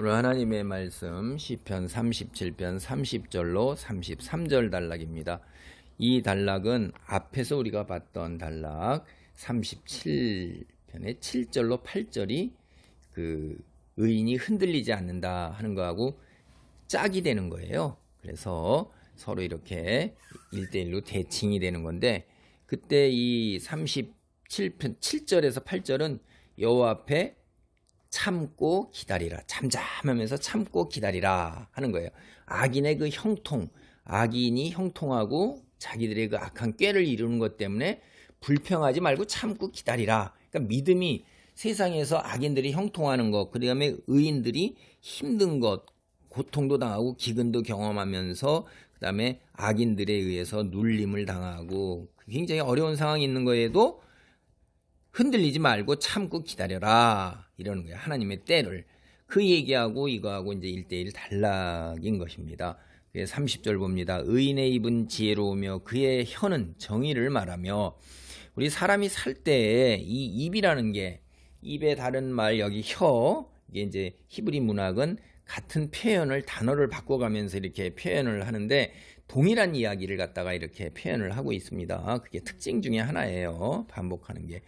오늘 하나님의 말씀 시편 37편 30절로 33절 단락입니다. 이 단락은 앞에서 우리가 봤던 단락 37편의 7절로 8절이 그 의인이 흔들리지 않는다 하는 거하고 짝이 되는 거예요. 그래서 서로 이렇게 1대1로 대칭이 되는 건데 그때 이 37편 7절에서 8절은 여호와 앞에 참고 기다리라. 잠잠하면서 참고 기다리라 하는 거예요. 악인의 그 형통, 악인이 형통하고 자기들의 그 악한 꾀를 이루는 것 때문에 불평하지 말고 참고 기다리라. 그러니까 믿음이 세상에서 악인들이 형통하는 것, 그 다음에 의인들이 힘든 것, 고통도 당하고 기근도 경험하면서 그 다음에 악인들에 의해서 눌림을 당하고 굉장히 어려운 상황이 있는 거에도 흔들리지 말고 참고 기다려라 이러는 거예요. 하나님의 때를 그 얘기하고 이거하고 이제 1대1 단락인 것입니다. 30절 봅니다. 의인의 입은 지혜로우며 그의 혀는 정의를 말하며 우리 사람이 살때이 입이라는 게 입의 다른 말 여기 혀 이게 이제 히브리 문학은 같은 표현을 단어를 바꿔가면서 이렇게 표현을 하는데 동일한 이야기를 갖다가 이렇게 표현을 하고 있습니다. 그게 특징 중에 하나예요. 반복하는 게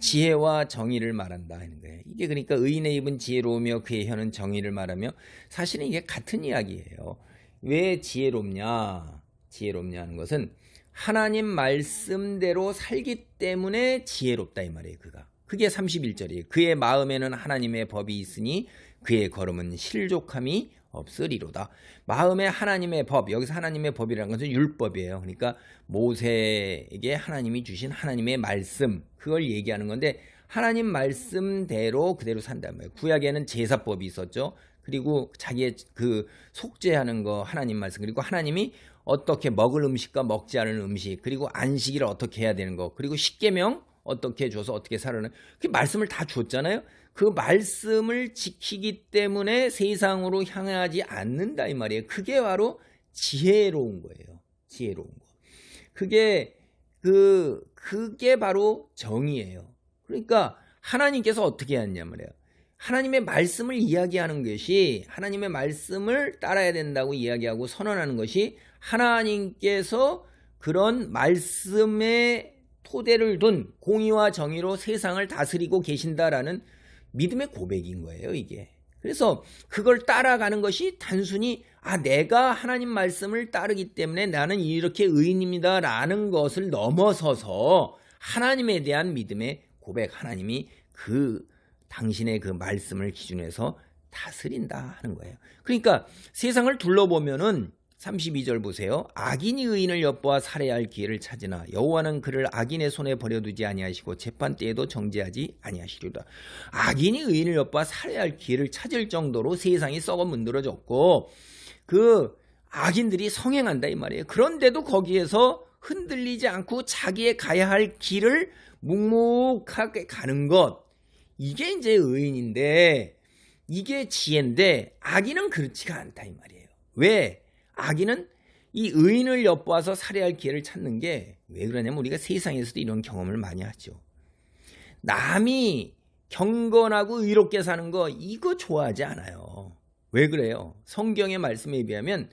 지혜와 정의를 말한다 하는 거예요. 이게 그러니까 의인의 입은 지혜로우며 그의 혀는 정의를 말하며 사실은 이게 같은 이야기예요. 왜 지혜롭냐? 지혜롭냐 하는 것은 하나님 말씀대로 살기 때문에 지혜롭다 이 말이에요. 그가. 그게 31절이에요. 그의 마음에는 하나님의 법이 있으니 그의 걸음은 실족함이 없으리로다. 마음에 하나님의 법, 여기서 하나님의 법이라는 것은 율법이에요. 그러니까 모세에게 하나님이 주신 하나님의 말씀, 그걸 얘기하는 건데 하나님 말씀대로 그대로 산다는 거예요. 구약에는 제사법이 있었죠. 그리고 자기의 그 속죄하는 거 하나님 말씀 그리고 하나님이 어떻게 먹을 음식과 먹지 않을 음식 그리고 안식일을 어떻게 해야 되는 거 그리고 십계명 어떻게 줘서 어떻게 살아는 그 말씀을 다 줬잖아요. 그 말씀을 지키기 때문에 세상으로 향하지 않는다 이 말이에요. 그게 바로 지혜로운 거예요. 지혜로운 거. 그게 그 그게 바로 정의예요. 그러니까 하나님께서 어떻게 했냐 말이에요. 하나님의 말씀을 이야기하는 것이 하나님의 말씀을 따라야 된다고 이야기하고 선언하는 것이 하나님께서 그런 말씀의 토대를 둔 공의와 정의로 세상을 다스리고 계신다라는 믿음의 고백인 거예요, 이게. 그래서 그걸 따라가는 것이 단순히 아 내가 하나님 말씀을 따르기 때문에 나는 이렇게 의인입니다라는 것을 넘어서서 하나님에 대한 믿음의 고백 하나님이 그 당신의 그 말씀을 기준해서 다스린다 하는 거예요. 그러니까 세상을 둘러보면은 32절 보세요. 악인이 의인을 엿보아 살해할 기회를 찾으나 여호와는 그를 악인의 손에 버려두지 아니하시고 재판 때에도 정죄하지 아니하시리라. 악인이 의인을 엿보아 살해할 기회를 찾을 정도로 세상이 썩어 문드러졌고 그 악인들이 성행한다 이 말이에요. 그런데도 거기에서 흔들리지 않고 자기의 가야 할 길을 묵묵하게 가는 것 이게 이제 의인인데 이게 지혜인데 악인은 그렇지가 않다 이 말이에요. 왜? 악인은 이 의인을 엿보아서 살해할 기회를 찾는 게 왜 그러냐면 우리가 세상에서도 이런 경험을 많이 하죠. 남이 경건하고 의롭게 사는 거 이거 좋아하지 않아요. 왜 그래요? 성경의 말씀에 비하면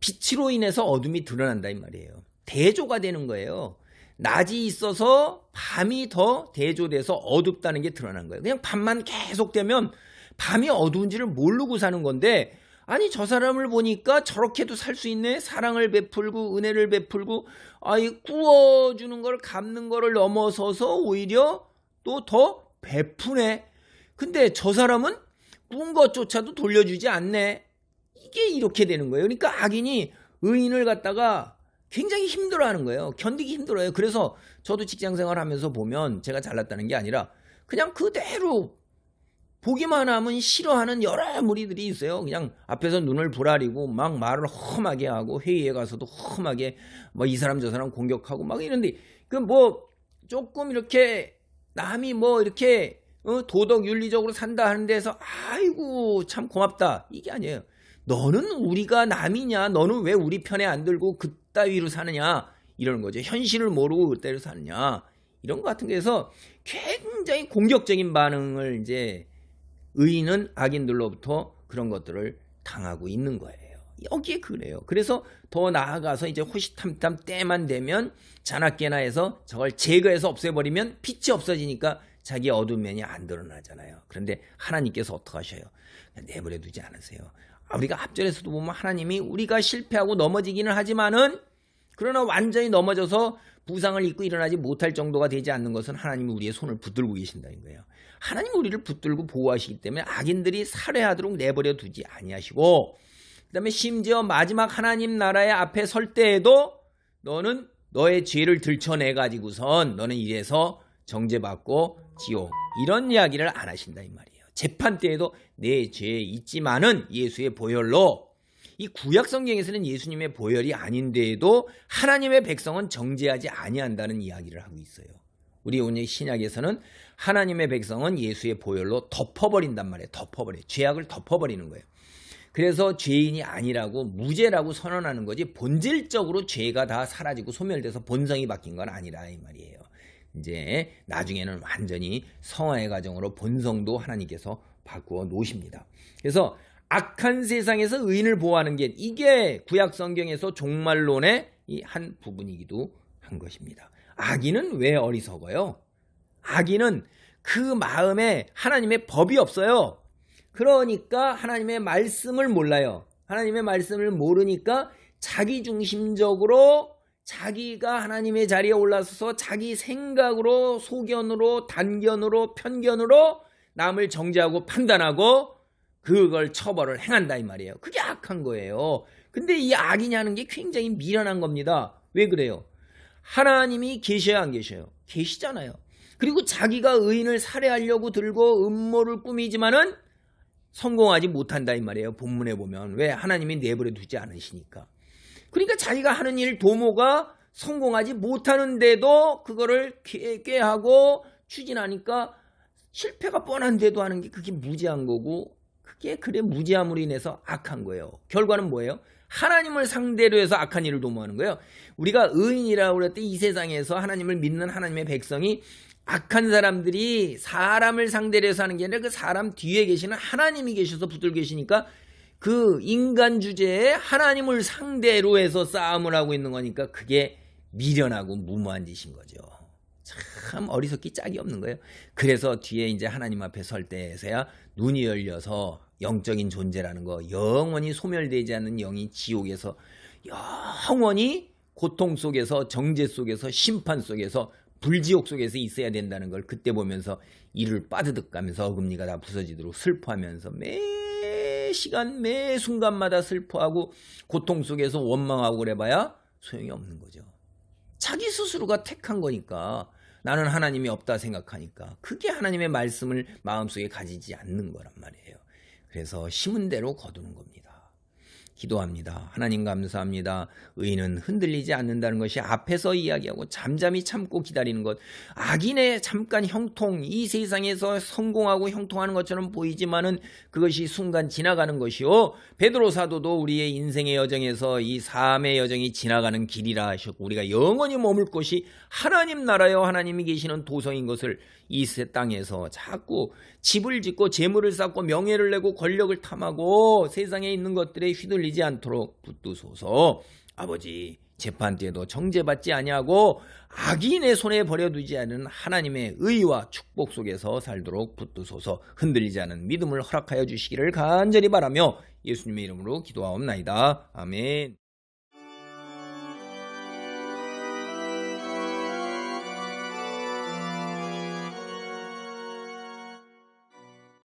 빛으로 인해서 어둠이 드러난다 이 말이에요. 대조가 되는 거예요. 낮이 있어서 밤이 더 대조돼서 어둡다는 게 드러난 거예요. 그냥 밤만 계속 되면 밤이 어두운지를 모르고 사는 건데 아니 저 사람을 보니까 저렇게도 살 수 있네. 사랑을 베풀고 은혜를 베풀고 아이 구워주는 걸 갚는 거를 넘어서서 오히려 또 더 베푸네. 근데 저 사람은 꾼 것조차도 돌려주지 않네. 이게 이렇게 되는 거예요. 그러니까 악인이 의인을 갖다가 굉장히 힘들어하는 거예요. 견디기 힘들어요. 그래서 저도 직장생활 하면서 보면 제가 잘났다는 게 아니라 그냥 그대로 보기만 하면 싫어하는 여러 무리들이 있어요. 그냥 앞에서 눈을 부라리고 막 말을 험하게 하고 회의에 가서도 험하게 뭐 이 사람 저 사람 공격하고 막 이런데 그 뭐 조금 이렇게 남이 뭐 이렇게 어 도덕 윤리적으로 산다 하는 데서 아이고 참 고맙다 이게 아니에요. 너는 우리가 남이냐? 너는 왜 우리 편에 안 들고 그따위로 사느냐? 이러는 거죠. 현실을 모르고 그따위로 사느냐? 이런 것 같은 게서 굉장히 공격적인 반응을 이제 의인은 악인들로부터 그런 것들을 당하고 있는 거예요. 여기에 그래요. 그래서 더 나아가서 이제 호시탐탐 때만 되면 자나깨나 해서 저걸 제거해서 없애버리면 빛이 없어지니까 자기 어두운 면이 안 드러나잖아요. 그런데 하나님께서 어떻게 하셔요? 내버려 두지 않으세요. 아, 우리가 앞절에서도 보면 하나님이 우리가 실패하고 넘어지기는 하지만은 그러나 완전히 넘어져서 부상을 입고 일어나지 못할 정도가 되지 않는 것은 하나님이 우리의 손을 붙들고 계신다는 거예요. 하나님이 우리를 붙들고 보호하시기 때문에 악인들이 살해하도록 내버려 두지 아니하시고 그다음에 심지어 마지막 하나님 나라의 앞에 설 때에도 너는 너의 죄를 들춰내 가지고선 너는 이래서 정죄받고 지옥 이런 이야기를 안 하신다 이 말이에요. 재판 때에도 내죄 있지만은 예수의 보혈로 이 구약 성경에서는 예수님의 보혈이 아닌데도 하나님의 백성은 정죄하지 아니한다는 이야기를 하고 있어요. 우리 오늘 신약에서는 하나님의 백성은 예수의 보혈로 덮어버린단 말이에요. 덮어버려. 죄악을 덮어버리는 거예요. 그래서 죄인이 아니라고 무죄라고 선언하는 거지 본질적으로 죄가 다 사라지고 소멸돼서 본성이 바뀐 건 아니라 이 말이에요. 이제 나중에는 완전히 성화의 과정으로 본성도 하나님께서 바꾸어 놓으십니다. 그래서 악한 세상에서 의인을 보호하는 게 이게 구약 성경에서 종말론의 이 한 부분이기도 한 것입니다. 악인은 왜 어리석어요? 악인은 그 마음에 하나님의 법이 없어요. 그러니까 하나님의 말씀을 몰라요. 하나님의 말씀을 모르니까 자기 중심적으로 자기가 하나님의 자리에 올라서서 자기 생각으로 소견으로 단견으로 편견으로 남을 정죄하고 판단하고 그걸 처벌을 행한다 이 말이에요. 그게 악한 거예요. 근데 이 악이냐는 게 굉장히 미련한 겁니다. 왜 그래요? 하나님이 계셔야 안 계셔요? 계시잖아요. 그리고 자기가 의인을 살해하려고 들고 음모를 꾸미지만은 성공하지 못한다 이 말이에요. 본문에 보면 왜 하나님이 내버려 두지 않으시니까. 그러니까 자기가 하는 일 도모가 성공하지 못하는데도 그거를 꾀하고 추진하니까 실패가 뻔한데도 하는 게 그게 무지한 거고 그게 그래 무지함으로 인해서 악한 거예요. 결과는 뭐예요? 하나님을 상대로 해서 악한 일을 도모하는 거예요. 우리가 의인이라고 그랬을 때이 세상에서 하나님을 믿는 하나님의 백성이 악한 사람들이 사람을 상대로 해서 하는 게 아니라 그 사람 뒤에 계시는 하나님이 계셔서 붙들고 계시니까 그 인간 주제에 하나님을 상대로 해서 싸움을 하고 있는 거니까 그게 미련하고 무모한 짓인 거죠. 참 어리석기 짝이 없는 거예요. 그래서 뒤에 이제 하나님 앞에 설 때에서야 눈이 열려서 영적인 존재라는 거, 영원히 소멸되지 않는 영이 지옥에서 영원히 고통 속에서 정죄 속에서 심판 속에서 불지옥 속에서 있어야 된다는 걸 그때 보면서 이를 빠드득 가면서 어금니가 다 부서지도록 슬퍼하면서 매 시간 매 순간마다 슬퍼하고 고통 속에서 원망하고 그래봐야 소용이 없는 거죠. 자기 스스로가 택한 거니까 나는 하나님이 없다 생각하니까 그게 하나님의 말씀을 마음속에 가지지 않는 거란 말이에요. 그래서 심은 대로 거두는 겁니다. 기도합니다. 하나님 감사합니다. 의인은 흔들리지 않는다는 것이 앞에서 이야기하고 잠잠히 참고 기다리는 것. 악인의 잠깐 형통, 이 세상에서 성공하고 형통하는 것처럼 보이지만은 그것이 순간 지나가는 것이요. 베드로 사도도 우리의 인생의 여정에서 이 삶의 여정이 지나가는 길이라 하셨고 우리가 영원히 머물 곳이 하나님 나라여 하나님이 계시는 도성인 것을 이세 땅에서 자꾸 집을 짓고 재물을 쌓고 명예를 내고 권력을 탐하고 세상에 있는 것들에 휘둘 리지 않도록 붙드소서. 아버지 재판 때에도 정죄받지 아니하고 악인의 손에 버려두지 않은 하나님의 의와 축복 속에서 살도록 붙드소서 흔들리지 않은 믿음을 허락하여 주시기를 간절히 바라며 예수님의 이름으로 기도하옵나이다. 아멘.